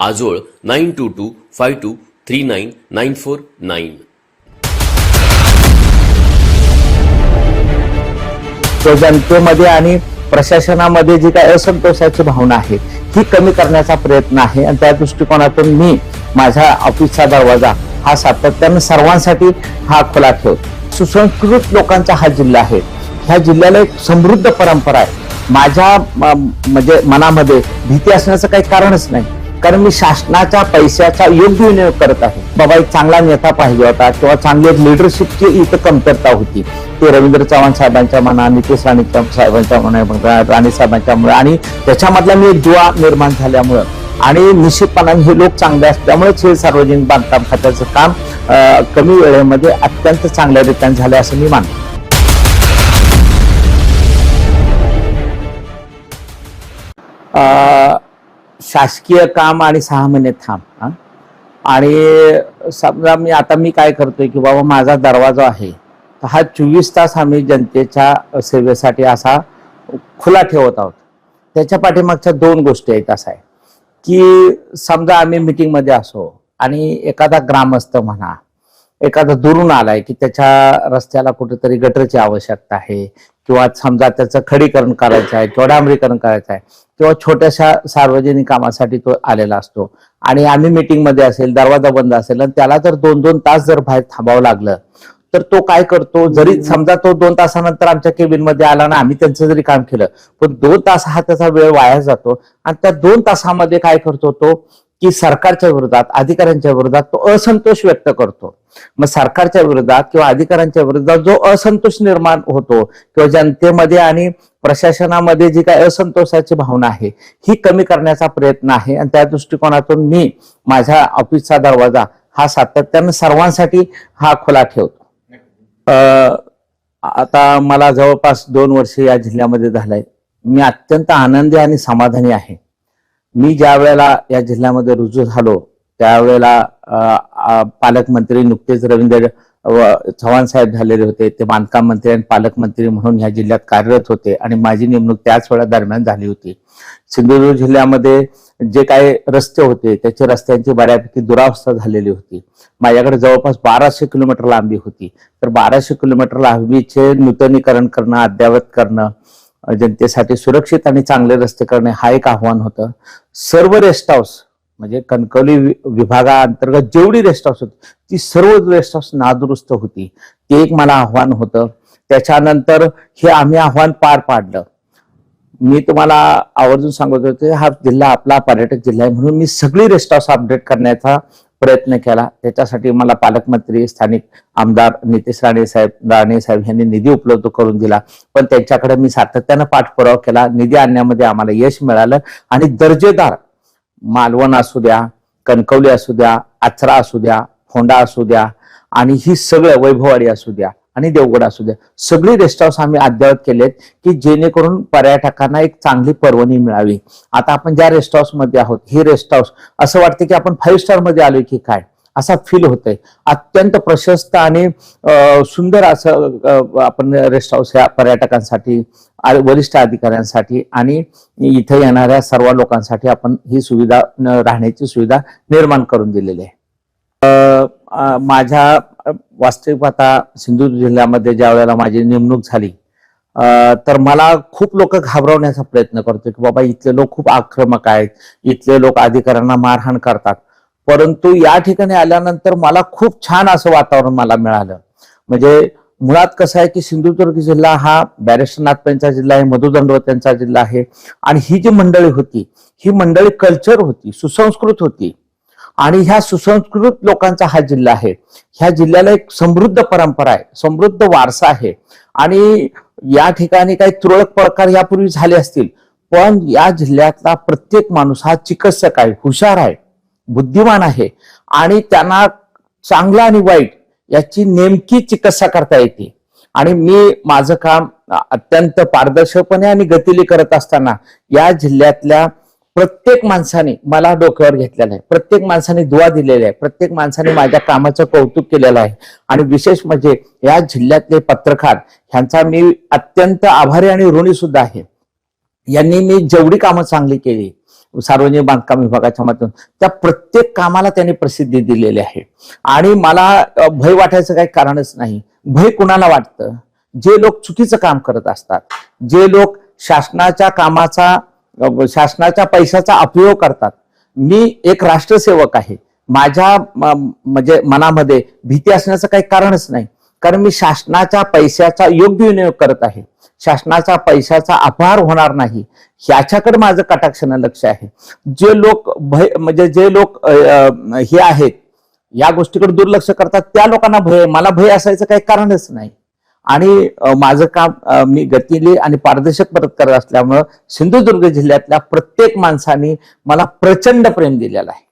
आजोळ nine two two five two three nine nine four nine. जनतेमध्ये आणि प्रशासनामध्ये जी काही असंतोषाची भावना आहे ही कमी करण्याचा प्रयत्न आहे. आणि त्या दृष्टिकोनातून मी माझ्या ऑफिसचा दरवाजा हा सातत्यानं सर्वांसाठी हा खुला ठेव सुसंस्कृत लोकांचा हा जिल्हा आहे. ह्या जिल्ह्याला एक समृद्ध परंपरा आहे. माझ्या म्हणजे मनामध्ये भीती असण्याचं काही कारणच नाही. कारण मी शासनाच्या पैशाचा योग्य विनियोग करत आहे. बाबा एक चांगला नेता पाहिजे होता किंवा चांगली लिडरशिपची इथं कमतरता होती. ते रवींद्र चव्हाण साहेबांच्या म्हणा नितेश राणे साहेबांच्या म्हणा राणे साहेबांच्या मुळे आणि त्याच्यामधला मी एक दुवा निर्माण झाल्यामुळं आणि निश्चितपणाने हे लोक चांगले असल्यामुळेच हे सार्वजनिक बांधकाम खात्याचं काम कमी वेळेमध्ये अत्यंत चांगल्या रीतीने झालं असं मी मानतो. आ... शासकीय काम आणि सहा महिने थांब आणि समजा मी आता मी काय करतोय की बाबा माझा दरवाजा आहे तर हा चोवीस तास आम्ही जनतेच्या सेवेसाठी असा खुला ठेवत आहोत. त्याच्या पाठीमागच्या दोन गोष्टी आहेत असं आहे की समजा आम्ही मिटिंगमध्ये असो आणि एखादा ग्रामस्थ म्हणा एखादा दुरून आलाय की त्याच्या रस्त्याला कुठेतरी गटरची आवश्यकता आहे किंवा समजा त्याचं खडीकरण करायचं आहे किंवा डांबरीकरण करायचं आहे किंवा छोट्याशा सार्वजनिक कामासाठी तो आलेला असतो. आणि आम्ही meeting मध्ये असेल दरवाजा बंद असेल आणि त्याला जर दोन दोन तास जर बाहेर थांबावं लागलं तर तो काय करतो? जरी समजा तो दोन तासानंतर आमच्या केबिनमध्ये आला ना आम्ही त्यांचं जरी काम केलं पण दोन तास हा त्याचा वेळ वाया जातो. आणि त्या दोन तासामध्ये काय करतो तो? की सरकारच्या विरोधात अधिकाऱ्यांच्या विरोधात तो असंतोष व्यक्त करतो. मग सरकारच्या विरोधात किंवा अधिकाऱ्यांच्या विरोधात जो असंतोष निर्माण होतो किंवा जनतेमध्ये आणि प्रशासनामध्ये जी काही असंतोषाची भावना आहे ही कमी करण्याचा प्रयत्न आहे. आणि त्या दृष्टिकोनातून मी माझ्या ऑफिसचा दरवाजा हा सातत्यानं सर्वांसाठी हा खुला ठेवतो. आता मला जवळपास दोन वर्ष या जिल्ह्यामध्ये झालंय. मी अत्यंत आनंदी आणि समाधानी आहे. मी ज्या वेळेला या जिल्ह्यामध्ये रुजू झालो त्यावेळेला पालकमंत्री नुकतेच रवींद्र व चव्हाण साहेब झालेले होते ते बांधकाम मंत्री आणि पालकमंत्री म्हणून ह्या जिल्ह्यात कार्यरत होते आणि माझी नेमणूक त्याच वेळा दरम्यान झाली होती. सिंधुदुर्ग जिल्ह्यामध्ये जे काही रस्ते होते त्याची रस्त्यांची बऱ्यापैकी दुरावस्था झालेली होती. माझ्याकडे जवळपास बाराशे किलोमीटर लांबी होती. तर बाराशे किलोमीटर लांबीचे नूतनीकरण करणं अद्ययावत करणं जनतेसाठी सुरक्षित आणि चांगले रस्ते करणे हा एक आव्हान होतं. सर्व रेस्ट हाऊस म्हणजे कणकवली वि- विभागाअंतर्गत जेवढी रेस्ट हाऊस होती ती सर्व रेस्ट हाऊस नादुरुस्त होती. ते एक मला आव्हान होतं. त्याच्यानंतर हे आम्ही आव्हान पार पाडलं. मी तुम्हाला आवर्जून सांगत होते हा जिल्हा आपला पर्यटक जिल्हा आहे म्हणून मी सगळी रेस्ट हाऊस अपडेट करण्याचा प्रयत्न केला. त्याच्यासाठी मला पालकमंत्री स्थानिक आमदार नितेश राणे साहेब राणे साहेब यांनी निधी उपलब्ध करून दिला. पण त्यांच्याकडे मी सातत्यानं पाठपुरावा केला. निधी आणण्यामध्ये आम्हाला यश मिळालं. आणि दर्जेदार मालवण असू द्या कणकवली असू द्या आचरा असू द्या फोंडा असू द्या आणि ही सगळं वैभववाडी असू द्या आणि देवगड असू द्या. सगळी रेस्ट हाऊस आम्ही अद्ययावत केलेत की जेणेकरून पर्यटकांना एक चांगली पर्वणी मिळावी. आता आपण ज्या रेस्ट हाऊसमध्ये आहोत ही रेस्ट हाऊस असं वाटतं की आपण फाईव्ह स्टारमध्ये आलोय की काय? असा फील होतोय. अत्यंत प्रशस्त आणि सुंदर असं आपण रेस्ट हाऊस ह्या पर्यटकांसाठी वरिष्ठ अधिकाऱ्यांसाठी आणि इथे येणाऱ्या सर्व लोकांसाठी आपण ही सुविधा राहण्याची सुविधा निर्माण करून दिलेली आहे. माझ्या वास्तविक आता सिंधुदुर्ग जिल्ह्यामध्ये ज्या वेळेला माझी नेमणूक झाली तर मला खूप लोक घाबरवण्याचा प्रयत्न करतो की बाबा इथले लोक खूप आक्रमक आहेत इथले लोक अधिकाऱ्यांना मारहाण करतात. परंतु या ठिकाणी आल्यानंतर मला खूप छान असं वातावरण मला मिळालं. म्हणजे मुळात कसं आहे की सिंधुदुर्ग जिल्हा हा बॅरिस्टर नाथपांचा जिल्हा आहे मधु यांचा जिल्हा आहे. आणि ही जी मंडळी होती ही मंडळी कल्चर होती सुसंस्कृत होती. आणि ह्या सुसंस्कृत लोकांचा हा जिल्हा आहे. ह्या जिल्ह्याला एक समृद्ध परंपरा आहे. समृद्ध वारसा आहे. आणि या ठिकाणी काही तुरळक प्रकार यापूर्वी झाले असतील पण या जिल्ह्यातला प्रत्येक माणूस हा चिकित्सक आहे हुशार आहे बुद्धिमान आहे आणि त्यांना चांगला आणि वाईट याची नेमकी चिकित्सा करता येते. आणि मी माझं काम अत्यंत पारदर्शकपणे आणि गतीली करत असताना या जिल्ह्यातल्या प्रत्येक माणसाने मला डोक्यावर घेतलेलं आहे. प्रत्येक माणसाने दुवा दिलेला आहे. प्रत्येक माणसाने माझ्या कामाचं कौतुक केलेलं आहे. आणि विशेष म्हणजे या जिल्ह्यातले पत्रकार ह्यांचा मी अत्यंत आभारी आणि ऋणी सुद्धा आहे. यांनी मी जेवढी कामं चांगली केली सार्वजनिक बांधकाम विभागाच्या माध्यमातून त्या प्रत्येक कामाला त्यांनी प्रसिद्धी दिलेली आहे. आणि मला भय वाटायचं काही कारणच नाही. भय कुणाला वाटतं? जे लोक चुकीचं काम करत असतात जे लोक शासनाच्या कामाचा शासनाच्या पैशाचा अपयोग करतात. मी एक राष्ट्रसेवक आहे. माझ्या म्हणजे मनामध्ये भीती असण्याचं काही कारणच नाही. कारण मी शासनाच्या पैशाचा योग्य विनियोग करत आहे. शासनाच्या पैशाचा अपहार होणार नाही. ह्याच्याकडे माझं कटाक्षानं लक्ष आहे. जे लोक भय म्हणजे जे लोक हे आहेत या गोष्टीकडे दुर्लक्ष करतात त्या लोकांना भय मला भय असायचं काही कारणच नाही. आणि माझं काम मी गतीने आणि पारदर्शक परत करत असल्यामुळं सिंधुदुर्ग जिल्ह्यातल्या प्रत्येक माणसाने मला प्रचंड प्रेम दिलेलं आहे.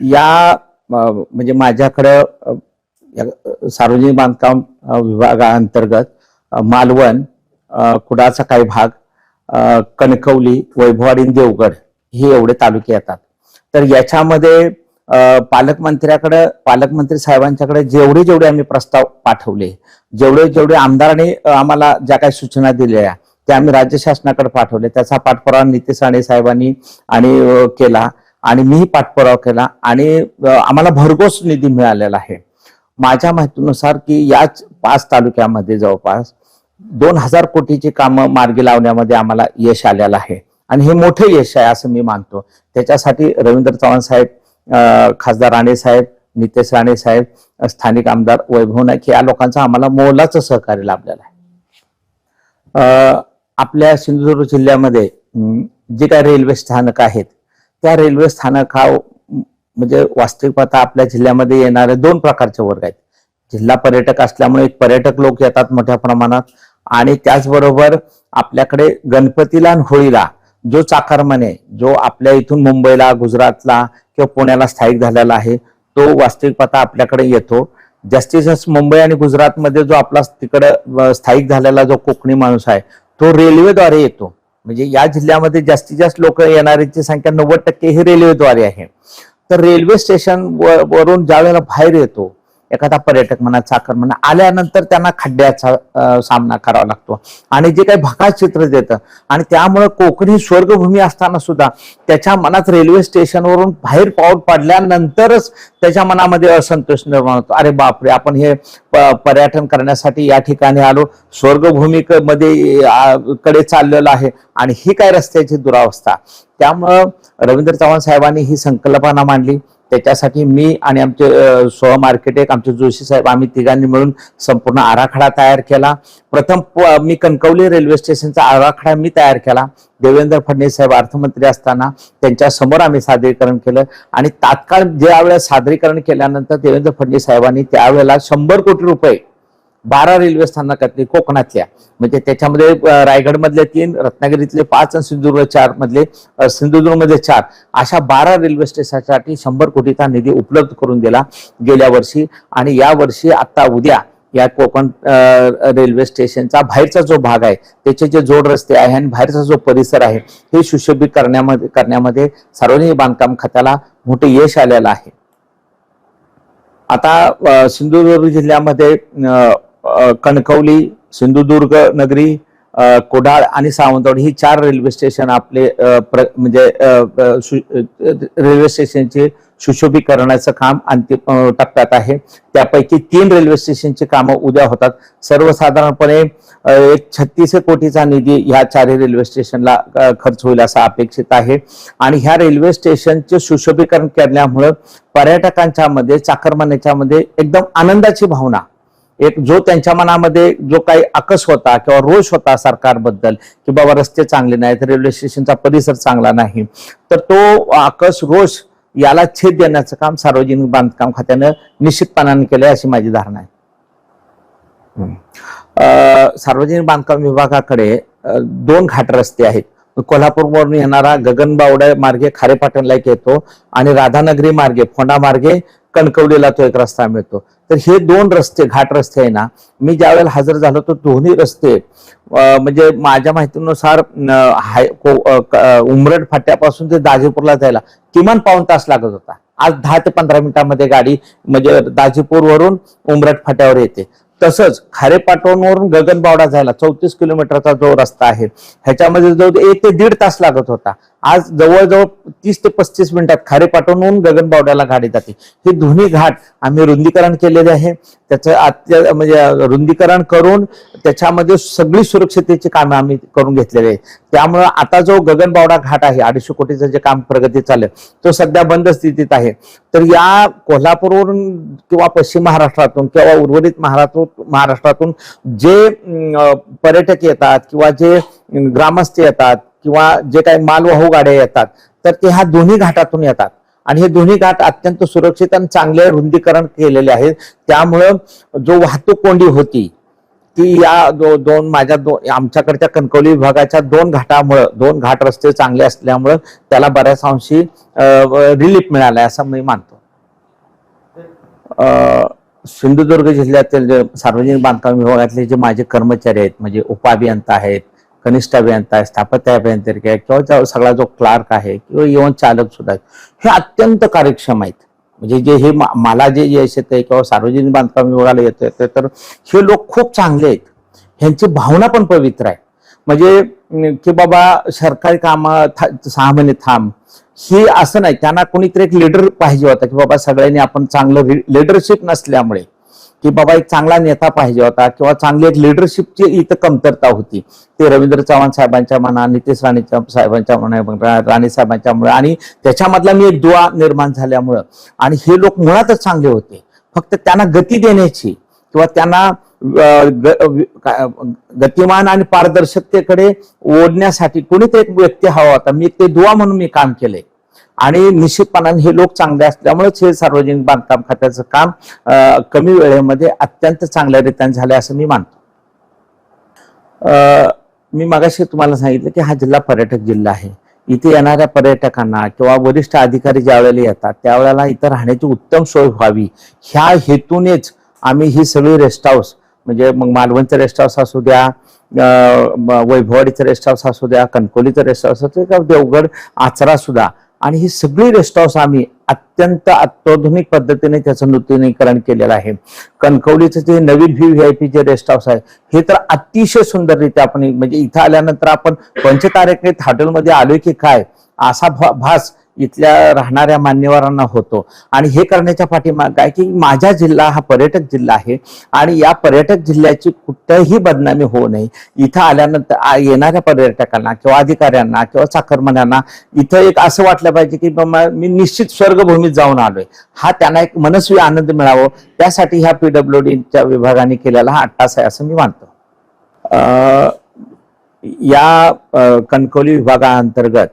या म्हणजे माझ्याकडं सार्वजनिक बांधकाम विभागाअंतर्गत मालवण कुडाचा काही भाग कणकवली वैभवाडी देवगड हे एवढे तालुके येतात. तर याच्यामध्ये पालकमंत्र्याकडे पालकमंत्री साहेबांच्याकडे जेवढे जेवढे आम्ही प्रस्ताव पाठवले जेवढे जेवढे आमदारांनी आम्हाला ज्या काही सूचना दिल्या त्या आम्ही राज्य शासनाकडे पाठवले. त्याचा पाठपुरावा नितीश राणे साहेबांनी आणि केला आणि मीही पाठपुरावा केला आणि आम्हाला भरघोस निधी मिळालेला आहे. माझ्या माहितीनुसार की याच पाच तालुक्यामध्ये जवळपास दोन हजार कोटीची कामं मार्गी लावण्यामध्ये आम्हाला यश आलेलं आहे. आणि हे मोठं यश आहे असं मी मानतो. त्याच्यासाठी रवींद्र चव्हाण साहेब खासदार राणे साहेब नितेश राणे साहेब स्थानिक आमदार वैभव नाईक या लोकांचं आम्हाला मोलाचं सहकार्य लाभलेलं आहे. आपल्या सिंधुदुर्ग जिल्ह्यामध्ये जे काही रेल्वे स्थानक आहेत त्या रेल्वे स्थानका म्हणजे वास्तविक पाहता आपल्या जिल्ह्यामध्ये येणारे दोन प्रकारचे वर्ग आहेत. जिल्हा पर्यटक असल्यामुळे पर्यटक लोक येतात मोठ्या प्रमाणात आणि त्याचबरोबर आपल्याकडे गणपतीला आणि होळीला जो चाकरमाने आहे, जो आपल्या इथून मुंबईला गुजरातला किंवा पुण्याला स्थायिक झालेला आहे तो वास्तविक पाहता आपल्याकडे येतो. जास्तीत जास्त मुंबई आणि गुजरातमध्ये जो आपला तिकडे स्थायिक झालेला जो कोकणी माणूस आहे तो रेल्वेद्वारे येतो. म्हणजे या जिल्ह्यामध्ये जास्तीत जास्त लोक येणाऱ्यांची संख्या नव्वद टक्के ही रेल्वेद्वारे आहे. तर रेल्वे स्टेशन व- वरून ज्या वेळेला बाहेर येतो एखादा पर्यटक म्हणा चाकर म्हणा आल्यानंतर त्यांना खड्ड्याचा सामना करावा लागतो. आणि जे काही भकास चित्र देतं आणि त्यामुळे कोकणी स्वर्गभूमी असताना सुद्धा त्याच्या मनात रेल्वे स्टेशनवरून बाहेर पाऊल पडल्यानंतरच त्याच्या मनामध्ये असंतोष निर्माण होतो. अरे बापरे आपण हे प- पर्यटन करण्यासाठी या ठिकाणी आलो स्वर्गभूमी मध्ये कडे चाललेलो आहे आणि ही काय रस्त्याची दुरावस्था. त्यामुळं रवींद्र चव्हाण साहेबांनी ही संकल्पना मांडली. त्याच्यासाठी मी आणि आमचे अ, मार्केट एक आमचे जोशी साहेब आम्ही तिघांनी मिळून संपूर्ण आराखडा तयार केला. प्रथम प- मी कणकवली रेल्वे स्टेशनचा आराखडा मी तयार केला. देवेंद्र फडणवीस साहेब अर्थमंत्री असताना त्यांच्यासमोर आम्ही सादरीकरण केलं. आणि तात्काळ ज्यावेळेला सादरीकरण केल्यानंतर देवेंद्र फडणवीस साहेबांनी त्यावेळेला शंभर कोटी रुपये बारा रेल्वे स्थानकातले कोकणातल्या. म्हणजे त्याच्यामध्ये अ, रायगडमधले तीन रत्नागिरीतले पाच आणि सिंधुदुर्ग चार मधले अ, चार. अशा बारा रेल्वे स्टेशनसाठी शंभर कोटीचा निधी उपलब्ध करून दिला गेल्या वर्षी. आणि या वर्षी आता उद्या या कोकण रेल्वे स्टेशनचा बाहेरचा जो भाग आहे त्याचे जे जोड रस्ते आहे आणि बाहेरचा जो परिसर आहे हे सुशोभित करण्यामध्ये करण्यामध्ये सार्वजनिक बांधकाम खात्याला मोठे यश आलेलं आहे. आता सिंधुदुर्ग जिल्ह्यामध्ये कणकवली सिंधुदुर्ग नगरी कोडाळ आणि सावंतवाडी ही चार रेल्वे स्टेशन आपले प्र- म्हणजे सु- रेल्वे स्टेशनचे सुशोभीकरणाचं काम अंतिम टप्प्यात आहे. त्यापैकी तीन रेल्वे स्टेशनची कामं उद्या होतात. सर्वसाधारणपणे एक छत्तीस कोटीचा निधी ह्या चारही रेल्वे स्टेशनला खर्च होईल असं अपेक्षित आहे. आणि ह्या रेल्वे स्टेशनचे सुशोभीकरण केल्यामुळं पर्यटकांच्या मध्ये चाकरमान्याच्या मध्ये एकदम आनंदाची भावना एक जो त्यांच्या मनामध्ये जो काही आकस होता किंवा रोष होता सरकारबद्दल की बाबा रस्ते चांगले नाहीत रेल्वे स्टेशनचा परिसर चांगला नाही तर तो आकस रोष याला छेद देण्याचं काम सार्वजनिक बांधकाम खात्यानं निश्चितपणाने केलंय अशी माझी धारणा आहे. अं, सार्वजनिक बांधकाम विभागाकडे दोन घाट रस्ते आहेत. कोल्हापूरवरून येणारा गगनबावडा मार्गे खारेपाटणला एक येतो आणि राधानगरी मार्गे फोंडा मार्गे कणकवलीला तो एक रस्ता मिळतो. तर हे दोन रस्ते घाट रस्ते आहे ना मी ज्यावेळेला हजर झालो तर दोन्ही रस्ते म्हणजे माझ्या माहितीनुसार हाय को- फाट्यापासून ते दाजीपूरला जायला किमान पाऊण तास लागत होता. आज दहा ते पंधरा मिनिटांमध्ये गाडी म्हणजे दाजीपूरवरून उमरट फाट्यावर येते. तसंच खारेपाटणवरून गगनबावडा जायला चौतीस किलोमीटरचा जो रस्ता आहे ह्याच्यामध्ये जवळ एक ते दीड तास लागत होता. आज जवळजवळ तीस ते पस्तीस मिनिटात खारेपाटणवरून गगनबावड्याला गाडी जाते. हे दोन्ही घाट आम्ही रुंदीकरण केलेले आहे. त्याचं अत्य म्हणजे रुंदीकरण करून त्याच्यामध्ये सगळी सुरक्षितेची कामे आम्ही करून घेतलेली आहेत त्यामुळं आता जो गगनबावडा घाट आहे अडीचशे कोटीचं जे काम प्रगती चाललं तो सध्या बंद स्थितीत आहे. तर या कोल्हापूरवरून किंवा पश्चिम महाराष्ट्रातून किंवा उर्वरित महाराष्ट्र महाराष्ट्रातून जे पर्यटक येतात किंवा जे ग्रामस्थ येतात किंवा जे काही मालवाहू हो गाड्या येतात तर ते ह्या दोन्ही घाटातून येतात. आणि हे दोन्ही घाट अत्यंत सुरक्षित आणि चांगले रुंदीकरण केलेले आहेत. त्यामुळं जो वाहतूक कोंडी होती ती या दो, दोन माझ्या दो आमच्याकडच्या कणकवली विभागाच्या दोन घाटामुळं दोन घाट रस्ते चांगले असल्यामुळं त्याला बऱ्याच अंशी रिलीफ मिळालाय असं मी मानतो. सिंधुदुर्ग जिल्ह्यातील जे सार्वजनिक बांधकाम विभागातले जे माझे कर्मचारी आहेत म्हणजे उपअभियंता आहेत कनिष्ठ अभियंता आहे स्थापत्य अभियंत्रिका आहे किंवा सगळा जो क्लार्क आहे किंवा इव्हन चालक सुद्धा आहेत हे अत्यंत कार्यक्षम आहेत. म्हणजे जे हे मा- मला जे यश येते किंवा सार्वजनिक बांधकाम विभागाला येतं येतं तर हे लोक खूप चांगले आहेत. ह्यांची भावना पण पवित्र आहे. म्हणजे की बाबा सरकारी काम सहा महिने थांब. ही असं नाही. त्यांना कोणीतरी एक लीडर पाहिजे होता की बाबा सगळ्यांनी आपण चांगलं लीडरशिप नसल्यामुळे. की बाबा एक चांगला नेता पाहिजे होता किंवा चांगली एक लिडरशिपची इथं कमतरता होती. ते रवींद्र चव्हाण साहेबांच्या म्हणा नितेश राणेच्या साहेबांच्या म्हणा राणे साहेबांच्या मुळे आणि त्याच्यामधला मी एक दुवा निर्माण झाल्यामुळं. आणि हे लोक मुळातच चांगले होते. फक्त त्यांना गती देण्याची किंवा त्यांना ग- गतिमान आणि पारदर्शकतेकडे ओढण्यासाठी कोणीतरी एक व्यक्ती हवा होता. मी ते दुवा म्हणून मी काम केलंय. आणि निश्चितपणाने हे लोक चांगले असल्यामुळेच हे सार्वजनिक बांधकाम खात्याचं काम कमी वेळेमध्ये अत्यंत चांगल्या रीतीने झाले असं मी मानतो. मी मागाशी तुम्हाला सांगितलं की हा जिल्हा पर्यटक जिल्हा आहे. इथे येणाऱ्या पर्यटकांना किंवा वरिष्ठ अधिकारी ज्या वेळेला येतात त्यावेळेला इथं राहण्याची उत्तम सोय व्हावी. ह्या हेतूनेच आम्ही ही सगळी रेस्ट हाऊस म्हणजे मग मालवणचं रेस्ट हाऊस असू द्या वैभवाडीचं रेस्ट हाऊस असू द्या कणकोलीचं रेस्ट हाऊस असू द्या देवगड आचरा सुद्धा आणि ही सगळी रेस्ट हाऊस आम्ही अत्यंत अत्याधुनिक पद्धतीने त्याचं नूतनीकरण केलेलं आहे. कणकवलीचं जे नवीन व्ही व्ही आय पी जे रेस्ट हाऊस आहे हे तर अतिशय सुंदररित्या आपण म्हणजे इथं आल्यानंतर आपण पंचतारकेत हॉटेलमध्ये आलोय की काय? असा भा- भास इथल्या राहणाऱ्या मान्यवरांना होतो. आणि हे करण्याच्या पाठीमाग काय की माझा जिल्हा हा पर्यटक जिल्हा आहे आणि या पर्यटक जिल्ह्याची कुठेही बदनामी होऊ नये. इथं आल्यानंतर येणाऱ्या पर्यटकांना किंवा अधिकाऱ्यांना किंवा चाकरमान्यांना इथं एक असं वाटलं पाहिजे की बाबा मी निश्चित स्वर्गभूमीत जाऊन आलोय. हा त्यांना एक मनस्वी आनंद मिळावं. त्यासाठी ह्या पीडब्ल्यू डीच्या विभागाने केलेला हा अट्टास आहे असं मी मानतो. या कणकवली विभागाअंतर्गत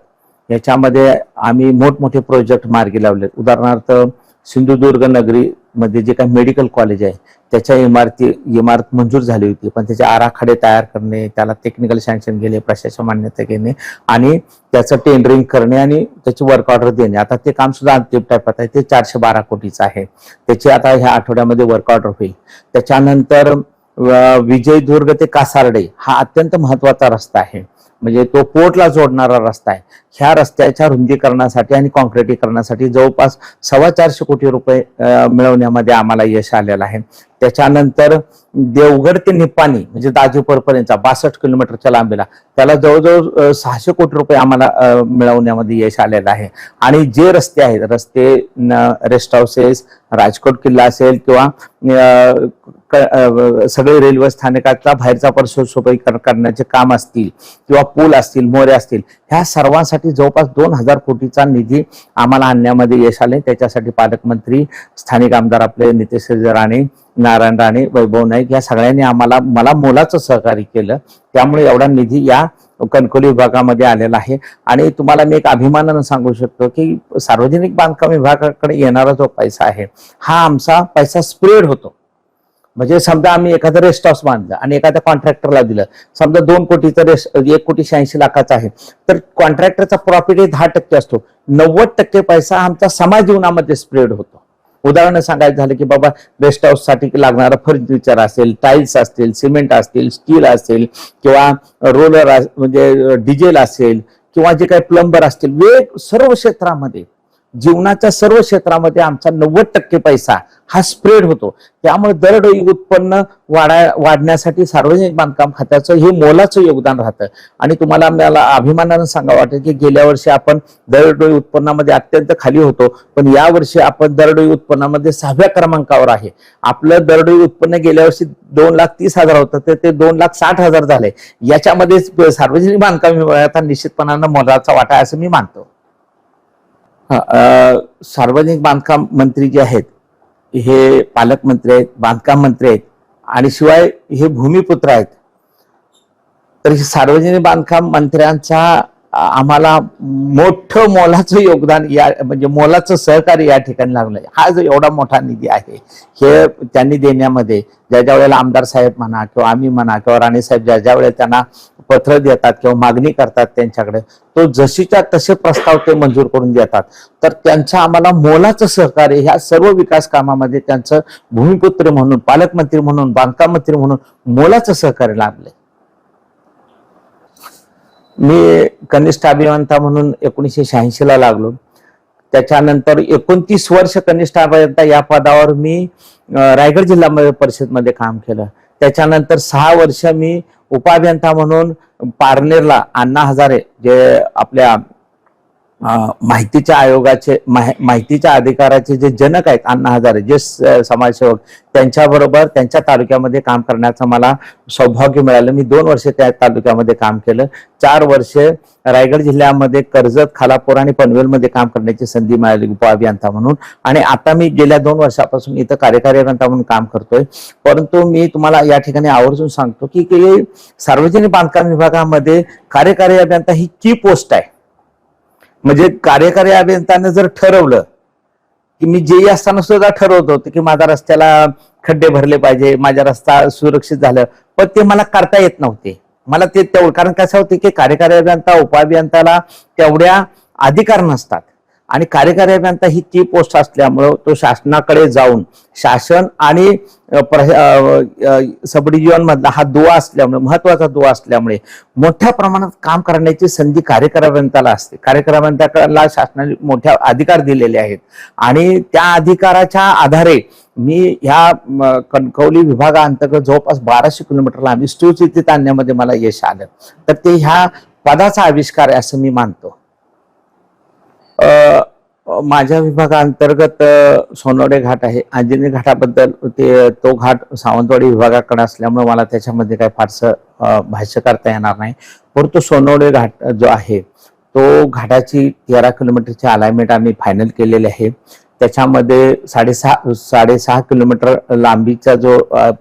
याच्यामध्ये आम्ही मोठमोठे प्रोजेक्ट मार्गी लावले उदाहरणार्थ सिंधुदुर्ग नगरीमध्ये जे काही मेडिकल कॉलेज आहे त्याच्या इमारती इमारत मंजूर झाली होती. पण त्याचे आराखडे तयार करणे त्याला टेक्निकल सँक्शन घेणे प्रशासन मान्यता घेणे आणि त्याचं टेंडरिंग करणे आणि त्याची वर्क ऑर्डर देणे. आता ते काम सुद्धा अंतिम टप्प्यात आहे. ते चारशे बारा कोटीचं आहे. त्याची आता ह्या आठवड्यामध्ये वर्क ऑर्डर होईल. त्याच्यानंतर विजयदुर्ग ते कासारडे हा अत्यंत महत्त्वाचा रस्ता आहे. म्हणजे तो पोर्टला जोडणारा रस्ता आहे. ह्या रस्त्याच्या रुंदीकरणासाठी आणि कॉन्क्रिटीकरणासाठी जवळपास सव्वा चारशे कोटी रुपये मिळवण्यामध्ये आम्हाला यश आलेलं आहे. त्याच्यानंतर देवगड ते निपाणी म्हणजे दाजूपरपर्यंतचा बासष्ट किलोमीटरच्या लांबीला त्याला जवळजवळ सहाशे कोटी रुपये आम्हाला मिळवण्यामध्ये यश आलेलं आहे. आणि जे रस्ते आहेत रस्ते रेस्ट हाऊसेस राजकोट किल्ला असेल किंवा क- सगळे रेल्वे स्थानकाचा बाहेरचा परिसर करण्याचे काम असतील किंवा पूल असतील मोरे असतील ह्या सर्वांसाठी जवळपास दोन हजार कोटीचा निधी आम्हाला आणण्यामध्ये यश आले त्याच्यासाठी पालकमंत्री स्थानिक आमदार आपले नितेश राणे नारायण राणे वैभव नाईक या सगळ्यांनी आम्हाला मला मोलाचं सहकार्य केलं. त्यामुळे एवढा निधी या कणकोली विभागामध्ये आलेला आहे. आणि तुम्हाला मी एक अभिमानानं सांगू शकतो की सार्वजनिक बांधकाम विभागाकडे येणारा जो पैसा आहे हा आमचा पैसा स्प्रेड होतो. म्हणजे समजा आम्ही एखादं रेस्ट हाऊस बांधलं आणि एखाद्या कॉन्ट्रॅक्टरला दिलं. समजा दोन कोटीचं रेस्ट एक कोटी शहाऐंशी लाखाचा आहे. तर कॉन्ट्रॅक्टरचा प्रॉफिट हे दहा टक्के असतो. नव्वद टक्के पैसा आमचा समाज जीवनामध्ये स्प्रेड होतो. उदाहरण सांगायचं झालं की बाबा रेस्ट हाऊससाठी लागणारं फर्निचर असेल टाईल्स असतील सिमेंट असतील स्टील असेल किंवा रोलर म्हणजे डिझेल असेल किंवा जे काही प्लंबर असतील वेग सर्व क्षेत्रामध्ये जीवनाच्या सर्व क्षेत्रामध्ये आमचा नव्वद टक्के पैसा हा स्प्रेड होतो. त्यामुळे दरडोई उत्पन्न वाढा वाढण्यासाठी सार्वजनिक बांधकाम खात्याचं हे मोलाचं योगदान राहतं. आणि तुम्हाला मला अभिमानानं सांगा वाटेल की गेल्या वर्षी आपण दरडोई उत्पन्नामध्ये अत्यंत खाली होतो पण यावर्षी आपण दरडोई उत्पन्नामध्ये सहाव्या क्रमांकावर आहे. आपलं दरडोई उत्पन्न गेल्या वर्षी दोन लाख तीस हजार होतं तर ते दोन लाख साठ हजार झाले याच्यामध्ये सार्वजनिक बांधकाम विभागाचा निश्चितपणानं मोलाचा वाटा असं मी मानतो. हा, सार्वजनिक बांधकाम मंत्री जे आहेत हे पालकमंत्री आहेत बांधकाम मंत्री आहेत आणि शिवाय हे भूमिपुत्र आहेत. तर सार्वजनिक बांधकाम मंत्र्यांचा आम्हाला मोठं मोलाचं योगदान या म्हणजे मोलाचं सहकार्य या ठिकाणी लागलंय. हा जो एवढा मोठा निधी आहे हे त्यांनी देण्यामध्ये ज्या ज्या वेळेला आमदार साहेब म्हणा किंवा आम्ही म्हणा किंवा राणे साहेब ज्या ज्या वेळेला त्यांना पत्र देतात किंवा मागणी करतात त्यांच्याकडे तो जशीच्या तसे प्रस्ताव ते मंजूर करून देतात. तर त्यांचं आम्हाला मोलाचं सहकार्य ह्या सर्व विकास कामामध्ये त्यांचं भूमिपुत्र म्हणून पालकमंत्री म्हणून बांधकाम मंत्री म्हणून मोलाचं सहकार्य लाभले मी कनिष्ठ अभियंता म्हणून एकोणीसशे शहाऐंशी ला लागलो. त्याच्यानंतर एकोणतीस वर्ष कनिष्ठ अभियंता या पदावर मी रायगड जिल्हा परिषदमध्ये काम केलं. त्याच्यानंतर सहा वर्ष मी उपाभियंता म्हणून पारनेरला अण्णा हजारे जे आपल्या माहितीच्या आयोगाचे माहितीच्या अधिकाराचे जे जनक आहेत अण्णा हजारे जे समाजसेवक त्यांच्याबरोबर त्यांच्या तालुक्यामध्ये काम करण्याचं मला सौभाग्य मिळालं. मी दोन वर्ष त्या तालुक्यामध्ये काम केलं. चार वर्षे रायगड जिल्ह्यामध्ये कर्जत खालापूर आणि पनवेलमध्ये काम करण्याची संधी मिळाली उपअभियंता म्हणून. आणि आता मी गेल्या दोन वर्षापासून इथं कार्यकारी अभियंता म्हणून काम करतोय. परंतु मी तुम्हाला या ठिकाणी आवर्जून सांगतो की सार्वजनिक बांधकाम विभागामध्ये कार्यकारी अभियंता ही की पोस्ट आहे. म्हणजे कार्यकारी अभियंत्यानं जर ठरवलं की मी जेही असताना सुद्धा ठरवत होतो की माझ्या रस्त्याला खड्डे भरले पाहिजे माझा रस्ता सुरक्षित झालं पण ते मला करता येत नव्हते. मला ते तेवढं कारण कसं होते की कार्यकारी अभियंता उपाभियंताला तेवढ्या अधिकार नसतात. आणि कार्यकारी अभियंता ही ती पोस्ट असल्यामुळं तो शासनाकडे जाऊन शासन आणि प्र- सब मधला हा दुवा असल्यामुळे महत्त्वाचा दुवा असल्यामुळे मोठ्या प्रमाणात काम करण्याची संधी कार्यकारी अभियंताला असते. कार्यकारी अभियंत्याला शासनाने मोठ्या अधिकार दिलेले आहेत. आणि त्या अधिकाराच्या आधारे मी ह्या कणकवली विभागाअंतर्गत जवळपास बाराशे किलोमीटरला आम्ही सुस्थितीत आणण्यामध्ये मला यश आलं. तर ते ह्या पदाचा आविष्कार आहे असं मी मानतो. माझ्या विभागाअंतर्गत सोनोडे सोनवडे घाट आहे. अंजनी घाटाबद्दल ते तो घाट सावंतवाडी विभागाकडे असल्यामुळे मला त्याच्यामध्ये काही फारसं भाष्य करता येणार नाही. परंतु सोनवडे घाट जो आहे तो घाटाची तेरा किलोमीटरची अलाइनमेंट आम्ही फायनल केलेली आहे. त्याच्यामध्ये साडेसहा साडेसहा किलोमीटर लांबीचा जो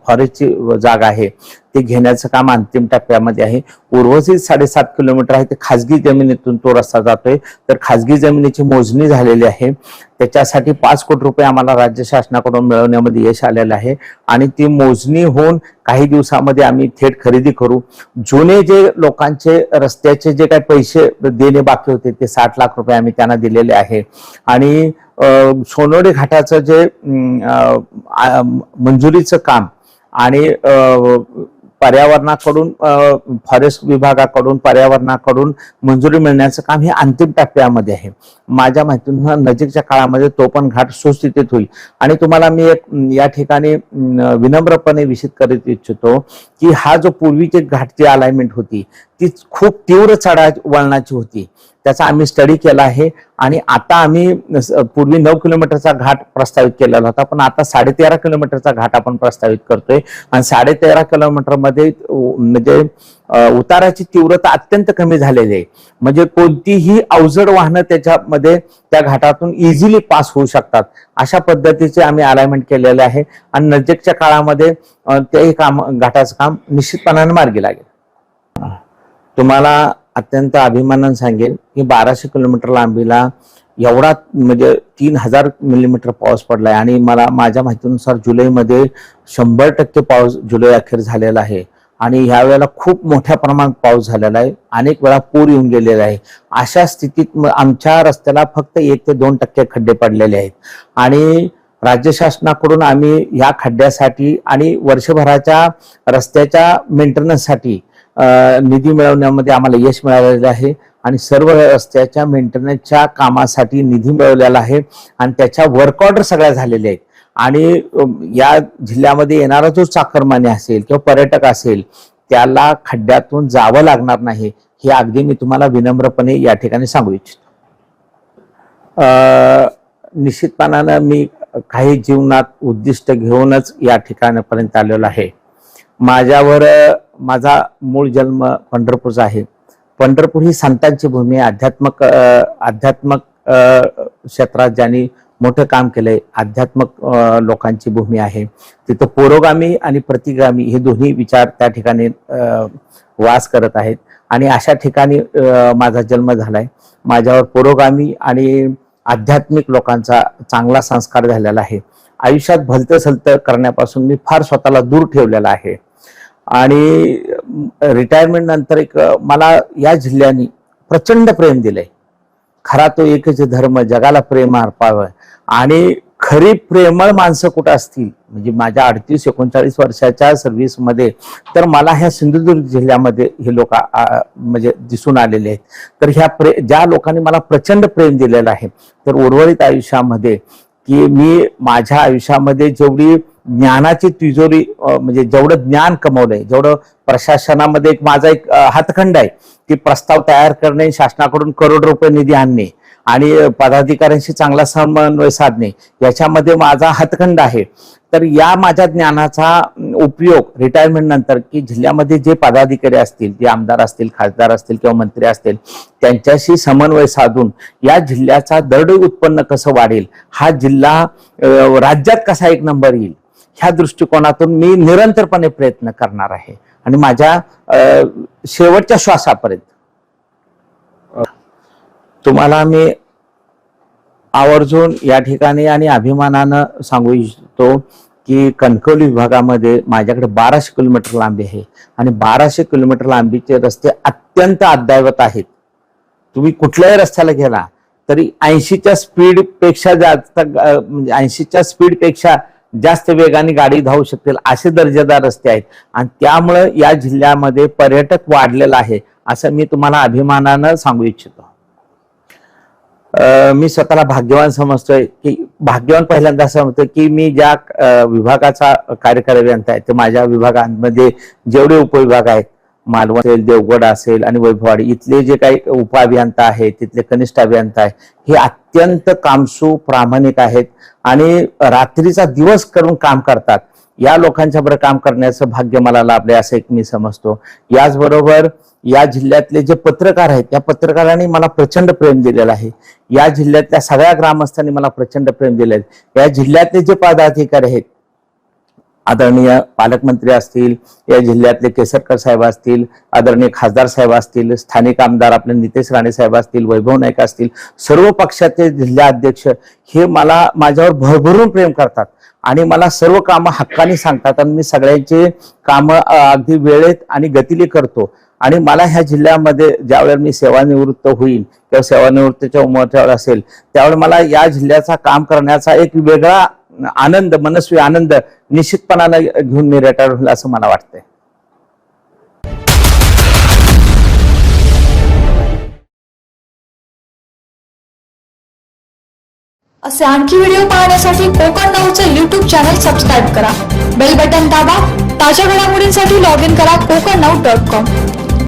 फॉरेस्टची जागा आहे ते घेण्याचं काम अंतिम टप्प्यामध्ये आहे. उर्वरित साडेसात किलोमीटर आहे. ते खाजगी जमिनीतून तो रस्ता जातोय. तर खाजगी जमिनीची मोजणी झालेली आहे. त्याच्यासाठी पाच कोटी रुपये आम्हाला राज्य शासनाकडून मिळवण्यामध्ये यश आलेलं आहे. आणि ती मोजणी होऊन काही दिवसामध्ये आम्ही थेट खरेदी करू. जुने जे लोकांचे रस्त्याचे जे काही पैसे देणे बाकी होते ते साठ लाख रुपये आम्ही त्यांना दिलेले आहे. आणि सोनोडी सोनोडे घाटाचं जे मंजुरीचं काम आणि पर्यावरणाकडून फॉरेस्ट विभागाकडून पर्यावरणाकडून मंजुरी मिळण्याचं काम हे अंतिम टप्प्यामध्ये आहे. माझ्या माहितीनुसार नजीकच्या काळामध्ये तो पण घाट सुस्थितीत होईल. आणि तुम्हाला मी एक या ठिकाणी विनम्रपणे विषित करीत इच्छितो की हा जो पूर्वीची घाटची अलाइनमेंट होती ती खूप तीव्र चढा वळणाची होती. त्याचा आम्ही स्टडी केला आहे. आणि आता आम्ही पूर्वी नऊ किलोमीटरचा घाट प्रस्तावित केलेला होता. पण आता साडेतेरा किलोमीटरचा घाट आपण प्रस्तावित करतोय. आणि साडेतेरा किलोमीटरमध्ये म्हणजे उताराची तीव्रता अत्यंत कमी झालेली आहे. म्हणजे कोणतीही अवजड वाहनं त्याच्यामध्ये त्या घाटातून इझिली पास होऊ शकतात. अशा पद्धतीचे आम्ही अलाइनमेंट केलेले आहे. आणि नजीकच्या काळामध्ये ते काम घाटाचं काम निश्चितपणाने मार्गी लागेल. तुम्हाला अत्यंत अभिमानानं सांगेल की बाराशे किलोमीटर लांबीला एवढा म्हणजे तीन हजार मिलीमीटर पाऊस पडलाय. आणि मला माझ्या माहितीनुसार जुलैमध्ये शंभर टक्के पाऊस जुलै अखेर झालेला आहे. आणि ह्या वेळेला खूप मोठ्या प्रमाणात पाऊस झालेला आहे. अनेक वेळा पूर येऊन गेलेला आहे. अशा स्थितीत आमच्या रस्त्याला फक्त एक ते दोन टक्के खड्डे पडलेले आहेत. आणि राज्य शासनाकडून आम्ही ह्या खड्ड्यासाठी आणि वर्षभराच्या रस्त्याच्या मेंटेनन्ससाठी निधी मिळवण्यामध्ये आम्हाला यश मिळालेलं आहे. आणि सर्व रस्त्याच्या मेंटेनन्सच्या कामासाठी निधी मिळवलेला आहे. आणि त्याच्या वर्क ऑर्डर सगळ्या झालेल्या आहेत. आणि या जिल्ह्यामध्ये येणारा जो चाकरमानी असेल किंवा पर्यटक असेल त्याला खड्ड्यातून जावं लागणार नाही. हे अगदी मी तुम्हाला विनम्रपणे या ठिकाणी सांगू इच्छितो. निश्चितपणानं मी काही जीवनात उद्दिष्ट घेऊनच या ठिकाणापर्यंत आलेलो आहे. माझ्यावर माझा मूळ जन्म पंढरपूरचा आहे. पंढरपूर ही संतांची भूमी आहे. आध्यात्मक आध्यात्मक क्षेत्रात ज्यांनी मोठं काम केलंय आध्यात्मक लोकांची भूमी आहे. तिथं पुरोगामी आणि प्रतिगामी हे दोन्ही विचार त्या ठिकाणी वास करत आहेत. आणि अशा ठिकाणी माझा जन्म झालाय. माझ्यावर पुरोगामी आणि आध्यात्मिक लोकांचा चांगला संस्कार झालेला आहे. आयुष्यात भलतं सलतं करण्यापासून मी फार स्वतःला दूर ठेवलेला आहे. आणि रिटायरमेंट नंतर एक मला या जिल्ह्याने प्रचंड प्रेम दिलंय. खरा तो एकच धर्म जगाला प्रेम अर्पावं. आणि खरी प्रेमळ माणसं कुठं असतील? म्हणजे माझ्या अडतीस एकोणचाळीस वर्षाच्या सर्व्हिसमध्ये तर मला ह्या सिंधुदुर्ग जिल्ह्यामध्ये हे लोक म्हणजे दिसून आलेले आहेत. तर ह्या प्रे ज्या लोकांनी मला प्रचंड प्रेम दिलेलं आहे तर उर्वरित आयुष्यामध्ये की मी माझ्या आयुष्यामध्ये जेवढी ज्ञानाची तिजोरी म्हणजे जेवढं ज्ञान कमवलंय जेवढं प्रशासनामध्ये एक माझा एक हातखंड आहे की प्रस्ताव तयार करणे शासनाकडून करोड रुपये निधी आणणे आणि पदाधिकाऱ्यांशी चांगला समन्वय साधणे याच्यामध्ये माझा हातखंड आहे. तर या माझ्या ज्ञानाचा उपयोग रिटायरमेंट नंतर की जिल्ह्यामध्ये जे पदाधिकारी असतील जे आमदार असतील खासदार असतील किंवा मंत्री असतील त्यांच्याशी समन्वय साधून या जिल्ह्याचा दरड उत्पन्न कसं वाढेल हा जिल्हा राज्यात कसा एक नंबर येईल ह्या दृष्टिकोनातून मी निरंतरपणे प्रयत्न करणार आहे. आणि माझ्या शेवटच्या श्वासापर्यंत. तुम्हाला मी आवर्जून या ठिकाणी आणि अभिमानानं सांगू इच्छितो की कणकवली विभागामध्ये माझ्याकडे बाराशे किलोमीटर लांबी आहे. आणि बाराशे किलोमीटर लांबीचे रस्ते अत्यंत अद्यावत आहेत. तुम्ही कुठल्याही रस्त्याला गेला तरी ऐंशीच्या स्पीडपेक्षा जास्त म्हणजे ऐंशीच्या स्पीडपेक्षा जास्त वेगाने गाडी धावू शकतील असे दर्जेदार रस्ते आहेत. आणि त्यामुळं या जिल्ह्यामध्ये पर्यटक वाढलेला आहे असं मी तुम्हाला अभिमानानं सांगू इच्छितो. मी स्वतःला भाग्यवान समजतोय की भाग्यवान पहिल्यांदा असं की मी ज्या विभागाचा कार्यकारी अभियंता आहे ते माझ्या विभागांमध्ये जेवढे उपविभाग आहेत मालवण असेल देवगड असेल आणि वैभववाडी इथले जे काही उपअभियंता आहेत तिथले कनिष्ठ अभियंता आहेत हे अत्यंत कामसू प्रामाणिक आहेत आणि रात्रीचा दिवस करून काम करतात. या लोकांच्या बरोबर काम करण्याचं भाग्य मला लाभले असं एक मी समजतो. याचबरोबर या जिल्ह्यातले जे पत्रकार आहेत त्या पत्रकारांनी मला प्रचंड प्रेम दिलेलं आहे. या जिल्ह्यातल्या सगळ्या ग्रामस्थांनी मला प्रचंड प्रेम दिले आहे. या जिल्ह्यातले जे पदाधिकारी आहेत आदरणीय पालकमंत्री असतील या जिल्ह्यातले केसरकर साहेब असतील आदरणीय खासदार साहेब असतील स्थानिक आमदार आपले नितेश राणे साहेब असतील वैभव नाईक असतील सर्व पक्षाचे जिल्हाध्यक्ष हे मला माझ्यावर भरभरून प्रेम करतात आणि मला सर्व कामं हक्काने सांगतात आणि मी सगळ्यांचे कामं अगदी वेळेत आणि गतीने करतो. आणि मला ह्या जिल्ह्यामध्ये ज्यावेळेला मी सेवानिवृत्त होईल किंवा सेवानिवृत्तीच्या उमरच्यावर असेल त्यावेळेला मला या जिल्ह्याचा काम करण्याचा एक वेगळा आनंद मनस्वी आनंद निश्चितपणानं घेऊन मी रिटायर होईल असं मला वाटतंय. असे आणखी व्हिडिओ पाहण्यासाठी कोकण नऊचं युट्यूब चॅनल सबस्क्राईब करा. बेल बटन दाबा. ताज्या घडामोडींसाठी लॉग इन करा कोकण नऊ डॉट कॉम